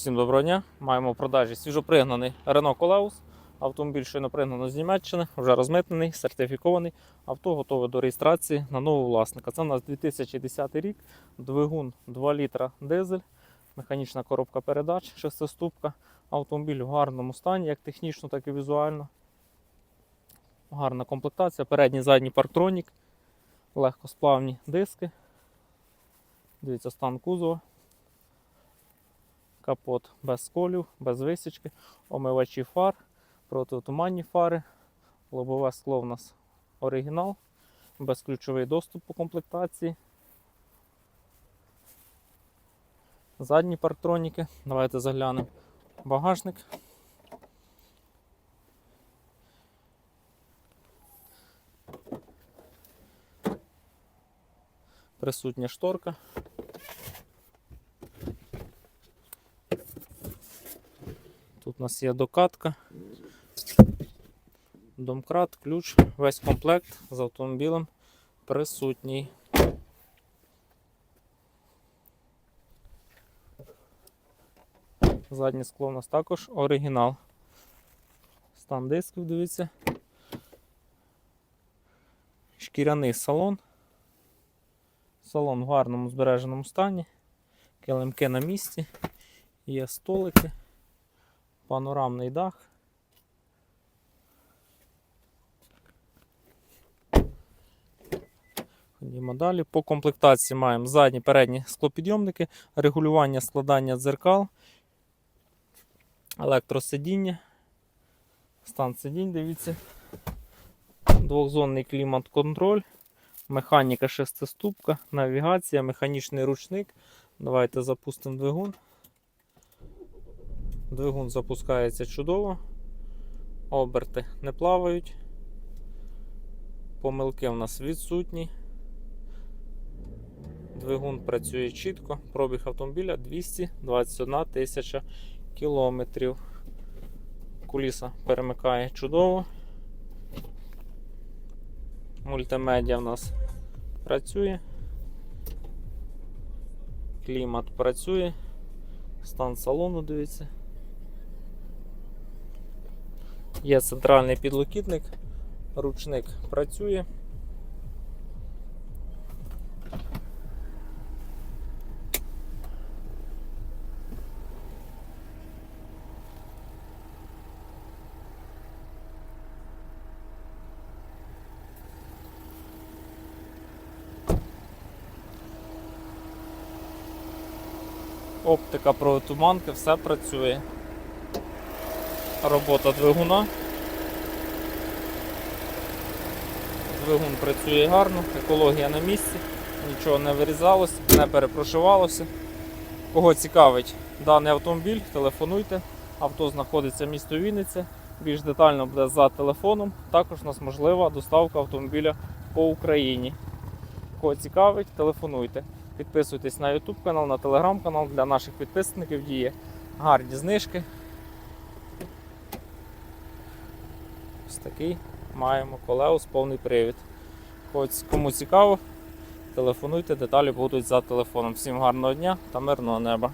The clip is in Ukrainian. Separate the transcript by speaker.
Speaker 1: Всім доброго дня. Маємо в продажі свіжопригнаний Renault Coleus. Автомобіль щойно пригнано з Німеччини, вже розмитнений, сертифікований. Авто готове до реєстрації на нового власника. Це у нас 2010 рік, двигун 2 літра дизель, механічна коробка передач, шестиступка. Автомобіль в гарному стані, як технічно, так і візуально. Гарна комплектація, передній задній парктронік, легкосплавні диски. Дивіться стан кузова. Капот без сколів, без висічки, омивачі фар, протитуманні фари, лобове скло в нас оригінал, безключовий доступ по комплектації. Задні парктроніки. Давайте заглянемо. Багажник. Присутня шторка. У нас є докатка, домкрат, ключ, весь комплект з автомобілем присутній. Заднє скло у нас також оригінал. Стан дисків, дивіться. Шкіряний салон. Салон в гарному збереженому стані. Килимки на місці. Є столики панорамний дах. Ходімо далі. По комплектації маємо задні передні склопідйомники, регулювання складання дзеркал, електросидіння, стан сидінь, дивіться, двохзонний клімат-контроль, механіка шестиступка, навігація, механічний ручник. Давайте запустимо двигун. Двигун запускається чудово, оберти не плавають, помилки в нас відсутні. Двигун працює чітко, пробіг автомобіля 221 тисяча кілометрів. Куліса перемикає чудово. Мультимедіа в нас працює. Клімат працює. Стан салону, дивіться. Є центральний підлокітник, ручник працює. Оптика протуманки, все працює. Робота двигуна. Двигун працює гарно, екологія на місці, нічого не вирізалося, не перепрошивалося. Кого цікавить даний автомобіль, телефонуйте. Авто знаходиться в місто Вінниця. Більш детально буде за телефоном. Також у нас можлива доставка автомобіля по Україні. Кого цікавить, телефонуйте. Підписуйтесь на YouTube канал, на телеграм канал для наших підписників діє гарні знижки. Такий маємо колеус повний привід. Хоч Кому цікаво, телефонуйте, деталі будуть за телефоном. Всім гарного дня та мирного неба.